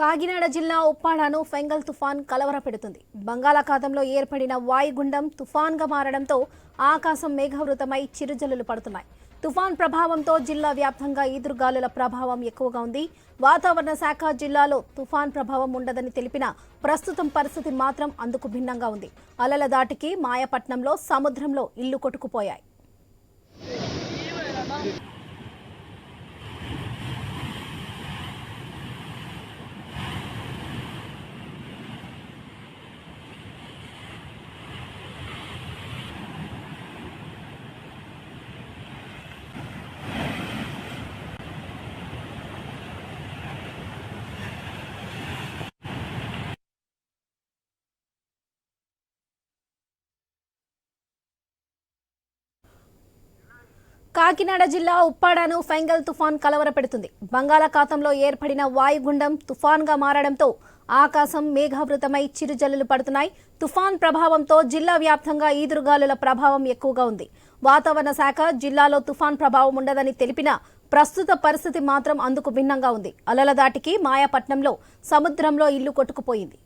కాకినాడ జిల్లా ఉప్పాడను ఫెంగల్ తుఫాన్ కలవరపెడుతుంది. బంగాళాఖాతంలో ఏర్పడిన వాయుగుండం తుఫాన్గా మారడంతో ఆకాశం మేఘావృతమై చిరుజల్లులు పడుతున్నాయి. తుఫాన్ ప్రభావంతో జిల్లా వ్యాప్తంగా ఈదురుగాలుల ప్రభావం ఎక్కువగా ఉంది. వాతావరణ శాఖ జిల్లాలో తుఫాన్ ప్రభావం ఉండదని తెలిపిన ప్రస్తుతం పరిస్థితి మాత్రం అందుకు భిన్నంగా ఉంది. అలల దాటికి మాయపట్నంలో సముద్రంలో ఇల్లు కొట్టుకుపోయాయి. కాకినాడ జిల్లా ఉప్పాడను ఫెంగల్ తుఫాన్ కలవరపెడుతుంది. బంగాళాఖాతంలో ఏర్పడిన వాయుగుండం తుఫాన్గా మారడంతో ఆకాశం మేఘావృతమై చిరుజల్లులు పడుతున్నాయి. తుఫాన్ ప్రభావంతో జిల్లా వ్యాప్తంగా ఈదురుగాలుల ప్రభావం ఎక్కువగా ఉంది. వాతావరణ శాఖ జిల్లాలో తుఫాన్ ప్రభావం ఉండదని తెలిపిన ప్రస్తుత పరిస్థితి మాత్రం అందుకు భిన్నంగా ఉంది. అలల దాటికి మాయాపట్నంలో సముద్రంలో ఇల్లు కొట్టుకుపోయింది.